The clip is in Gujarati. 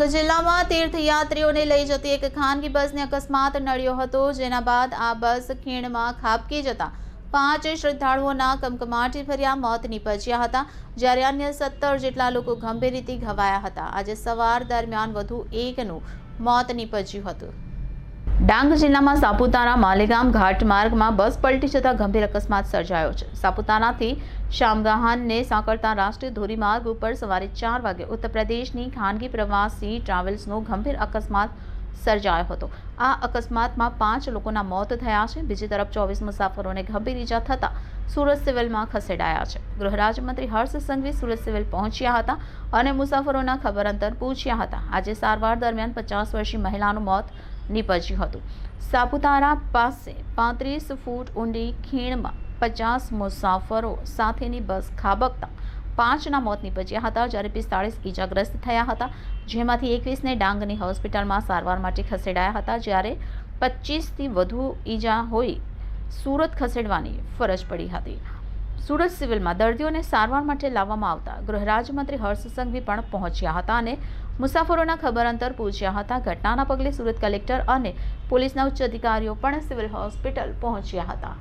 ડાંગ જિલ્લામાં તીર્થયાત્રીઓને લઈ જતી એક ખાનગી બસને અકસ્માત નડ્યો હતો, જેના બાદ આ બસ ખીણમાં ખાબકી જતા પાંચ શ્રદ્ધાળુઓના કમકમાટી ભર્યા મોત નીપજ્યા હતા, જ્યારે અન્ય સત્તર જેટલા લોકો ગંભીર રીતે ઘવાયા હતા. આજે સવાર દરમિયાન વધુ એકનું મોત નીપજ્યું હતું. ડાંગ જિલ્લામાં સાપુતારા માલેગામ ઘાટ માર્ગમાં બસ પલટી જતા ગંભીર અકસ્માત સર્જાયો છે. સાપુતારાથી શામગાહાનને સાંકળતા રાષ્ટ્રીય ધોરીમાર્ગ ઉપર સવારે ચાર વાગે ઉત્તર પ્રદેશની ખાનગી પ્રવાસી ટ્રાવેલ્સનો ગંભીર અકસ્માત સર્જાયો હતો. આ અકસ્માતમાં પાંચ લોકોના મોત થયા છે. બીજી તરફ ચોવીસ મુસાફરોને ગંભીર ઈજા થતાં સુરત સિવિલમાં ખસેડાયા છે. ગૃહ રાજ્યમંત્રી હર્ષ સંઘવી સુરત સિવિલ પહોંચ્યા હતા અને મુસાફરોના ખબર અંતર પૂછ્યા હતા. આજે સારવાર દરમિયાન પચાસ વર્ષીય મહિલાનું મોત નીપજ્યું હતું. સાપુતારા પાસે પાંત્રીસ ફૂટ ઊંડી ખીણમાં પચાસ મુસાફરો સાથેની બસ ખાબકતા પાંચના મોત નીપજ્યા હતા. જ્યારે પિસ્તાળીસ ઈજાગ્રસ્ત થયા હતા. જેમાંથી એકવીસને ડાંગની હોસ્પિટલમાં સારવાર માટે ખસેડાયા હતા. જ્યારે પચીસથી વધુ ઈજા હોઈ સુરત ખસેડવાની ફરજ પડી હતી. સુરત સિવિલમાં દર્દીઓને સારવાર માટે લાવવામાં આવતા ગૃહરાજ્યમંત્રી હર્ષ સંઘવી પણ પહોંચ્યા હતા અને મુસાફરોના ખબર અંતર પૂછ્યા હતા. ઘટનાના પગલે સુરત કલેક્ટર અને પોલીસના ઉચ્ચ અધિકારીઓ પણ સિવિલ હોસ્પિટલ પહોંચ્યા હતા.